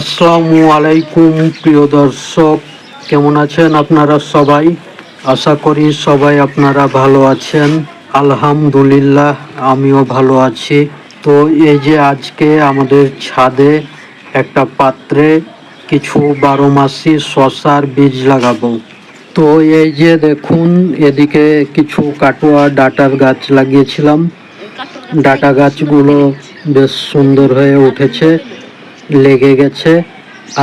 আসসালামু আলাইকুম, প্রিয় দর্শক। কেমন আছেন আপনারা সবাই? আশা করি সবাই আপনারা ভালো আছেন। আলহামদুলিল্লাহ, আমিও ভালো আছি। তো এই যে আজকে আমাদের ছাদে একটা পাত্রে কিছু বারো মাসি শশার বীজ লাগাবো। তো এই যে দেখুন, এদিকে কিছু কাটোয়া ডাটার গাছ লাগিয়েছিলাম। ডাটা গাছগুলো বেশ সুন্দর হয়ে উঠেছে। লেগে গেছে।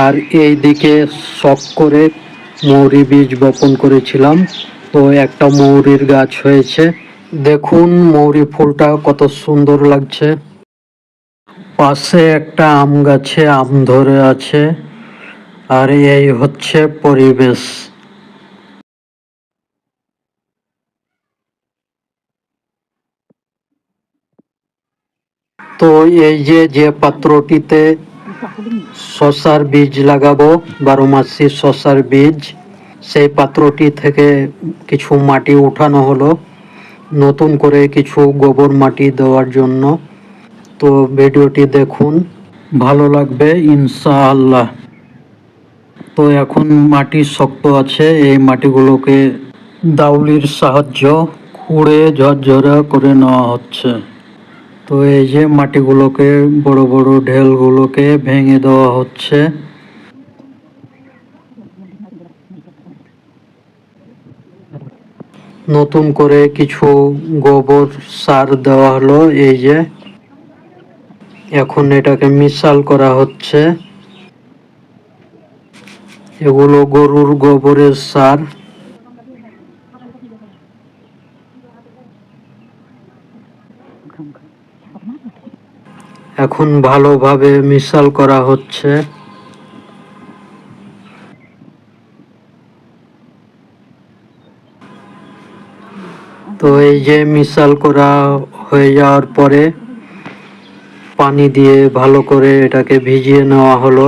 আর এই দিকে শখ করে মৌরি বীজ বপন করেছিলাম। তো একটা মৌরির গাছ হয়েছে। দেখুন মৌরি ফুলটা কত সুন্দর লাগছে। পাশে একটা আম গাছে আম ধরে আছে। আর এই হচ্ছে পরিবেশ। তো এই যে যে পাত্রটিতে শশার বীজ লাগাবো বারো মাসি শশার বীজ। সেই পাত্রটি থেকে কিছু মাটি উঠানো হলো, নতুন করে কিছু গোবর মাটি দেওয়ার জন্য। তো ভিডিওটি দেখুন, ভালো লাগবে ইনশাআল্লাহ। তো এখন মাটি শক্ত আছে, এই মাটিগুলোকে দাউলির সাহায্য খুঁড়ে ঝরঝরা করে নেওয়া হচ্ছে। তো এই যে মাটিগুলোকে, বড় বড় ঢেলগুলোকে ভেঙে দেওয়া হচ্ছে। নতুন করে কিছু গোবর সার দেওয়া হলো, এই যে। এখন এটাকে মিশাল করা হচ্ছে। এগুলো গরুর গোবরের সার। এখন ভালোভাবে মিশাল করা হচ্ছে। তো এই যে মিশাল করা হয়ে যাওয়ার পরে পানি দিয়ে ভালো করে এটাকে ভিজিয়ে নেওয়া হলো।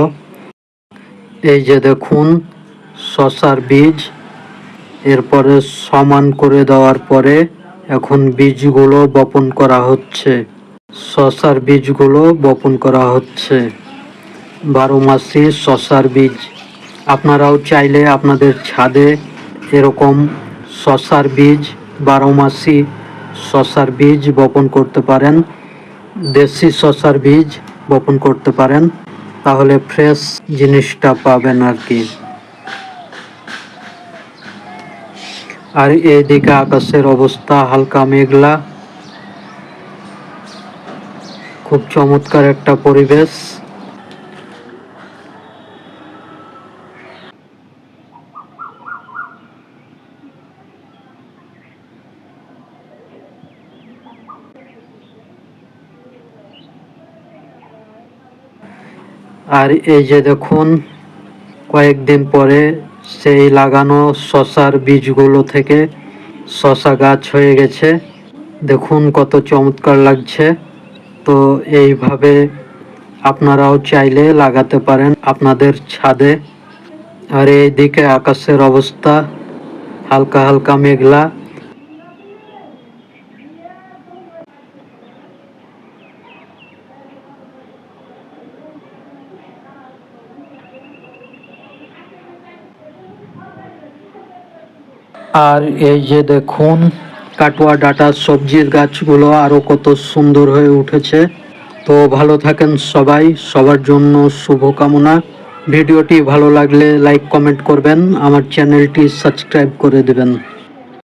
এই যে দেখুন, শশার বীজ। এরপরে সমান করে দেওয়ার পরে এখন বীজগুলো বপন করা হচ্ছে। শশার বীজগুলো বপন করা হচ্ছে। বারো মাসি শশার বীজ। আপনারাও চাইলে আপনাদের ছাদে এরকম শশার বীজ, বারো মাসি শশার বীজ বপন করতে পারেন। দেশি শশার বীজ বপন করতে পারেন। তাহলে ফ্রেশ জিনিসটা পাবেন আর কি। আর এইদিকে আকাশের অবস্থা হালকা মেঘলা। খুব চমৎকার একটা পরিবেশ। আর এই যে দেখুন, কয়েকদিন পরে সেই লাগানো শশার বীজগুলো থেকে শশা গাছ হয়ে গেছে। দেখুন কত চমৎকার লাগছে। তো এইভাবে আপনারাও চাইলে লাগাতে পারেন আপনাদের ছাদে। আর এইদিকে আকাশের অবস্থা হালকা হালকা মেঘলা। আর এই যে দেখুন কাটোয়া ডাটা সবজির গাছগুলো আরও কত সুন্দর হয়ে উঠেছে। তো ভালো থাকেন সবাই, সবার জন্য শুভকামনা। ভিডিওটি ভালো লাগলে লাইক, কমেন্ট করবেন। আমার চ্যানেলটি সাবস্ক্রাইব করে দেবেন।